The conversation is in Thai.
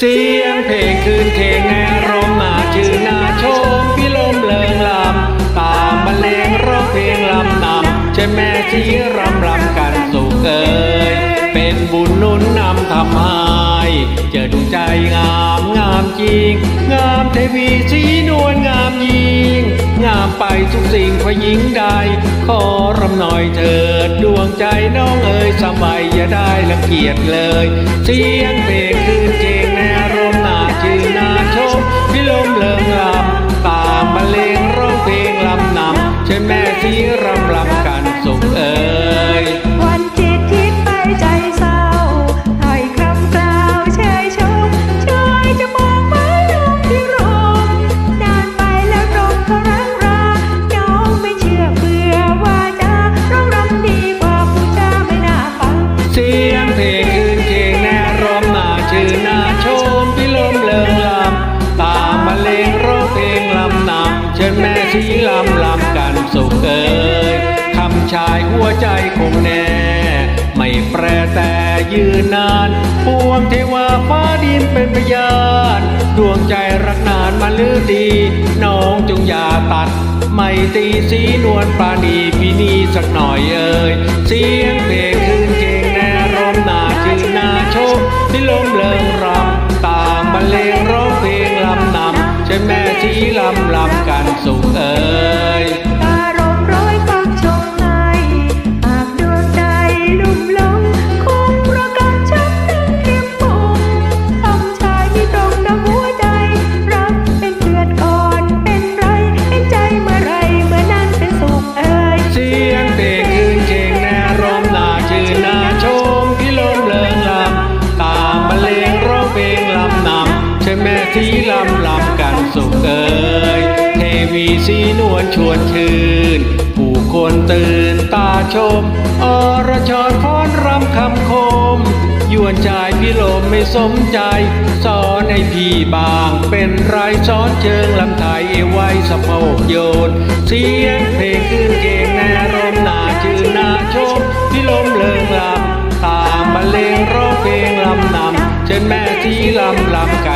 เสียงเพลงคืนเพลงแนรมมาชื่อนาชมพี่ลมเลิงลำตามบรรเลงร้องเพลงลำนำใช่แม่ที่รำรำกันสุขเอ่ยเป็นบุญนุนนำทำให้เจอดวงใจงามงามจริง งามเทวีสีนวลงามยิง งามไปทุกสิ่งพยิงใดขอรำหน่อยเถิดดวงใจน้องเอ๋ยสมัยอย่าได้ละเกียดเลย เสียงเพลง ลำลำกันสุขเอ่ยคำชายหัวใจคงแน่ ไม่แปรแต่ยืนนานปวงเทวาฟ้าดินเป็นพยานดวงใจรักนานมาลือดี น้องจงอย่าตัด ไม่ตีสีนวลปราณีปีนีสักหน่อยเอ่ยเสียงเพลงคืนเก่งแน่ร้องนาชื่อนาโชมที่ลมเลิงรำตามบรรเลงร้องเพลงลำนำเช่แม่ชีลำ สีนวลชวนชื่น ผู้คนตื่นตาชม อรชรฟ้อนรำคำคม ยวนชายพี่ลมไม่สมใจ สอนให้พี่บางเป็นไรสอนเชิงลำไทยไว้สะโพกโยน เสียงเพลงคืนเก่งแน่รมนาชื่อนาชมพี่ลมเลิงลำตามบรรเลงร้องเพลงลำนำเช่นแม่ที่ลำลำกัน